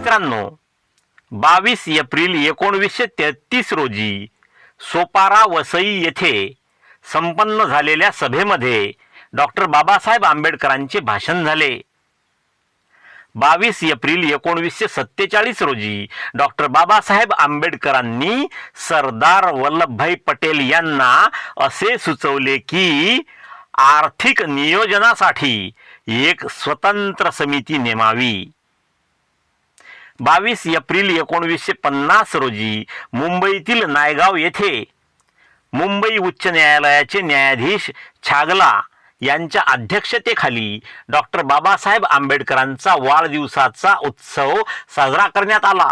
मित्रांनो बावीस एप्रिल एकोणवीसशे तेहतीस रोजी सोपारा वसई येथे संपन्न झालेल्या सभेमध्ये डॉक्टर बाबासाहेब आंबेडकरांचे भाषण झाले. बावीस एप्रिल एकोणवीसशे सत्तेचाळीस रोजी डॉक्टर बाबासाहेब आंबेडकरांनी सरदार वल्लभभाई पटेल यांना असे सुचवले की आर्थिक नियोजनासाठी एक स्वतंत्र समिती नेमावी. बावीस एप्रिल एकोणवीसशे पन्नास रोजी मुंबईतील नायगाव येथे मुंबई उच्च न्यायालयाचे न्यायाधीश छागला यांच्या अध्यक्षतेखाली डॉक्टर बाबासाहेब आंबेडकरांचा वाढदिवसाचा उत्सव साजरा करण्यात आला.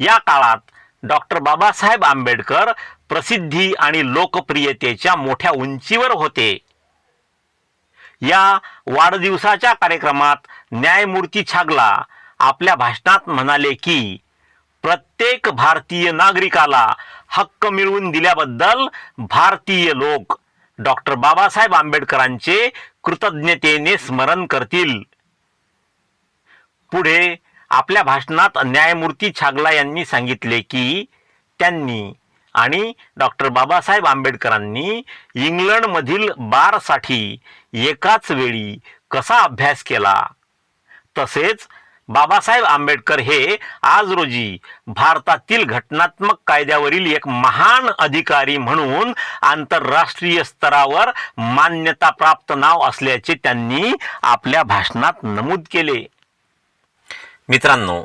या काळात डॉक्टर बाबासाहेब आंबेडकर प्रसिद्धी आणि लोकप्रियतेच्या मोठ्या उंचीवर होते. या वाढदिवसाच्या कार्यक्रमात न्यायमूर्ती छागला आपल्या भाषणात म्हणाले की प्रत्येक भारतीय नागरिकाला हक्क मिळवून दिल्याबद्दल भारतीय लोक डॉक्टर बाबासाहेब आंबेडकरांचे कृतज्ञतेने स्मरण करतील. पुढे आपल्या भाषणात न्यायमूर्ती छागला यांनी सांगितले की त्यांनी आणि डॉक्टर बाबासाहेब आंबेडकरांनी इंग्लंडमधील बारसाठी एकाच वेळी कसा अभ्यास केला? तसेच बाबासाहेब आंबेडकर हे आज रोजी भारतातील घटनात्मक कायद्यावरील एक महान अधिकारी म्हणून आंतरराष्ट्रीय स्तरावर मान्यता प्राप्त नाव असल्याचे त्यांनी आपल्या भाषणात नमूद केले. मित्रांनो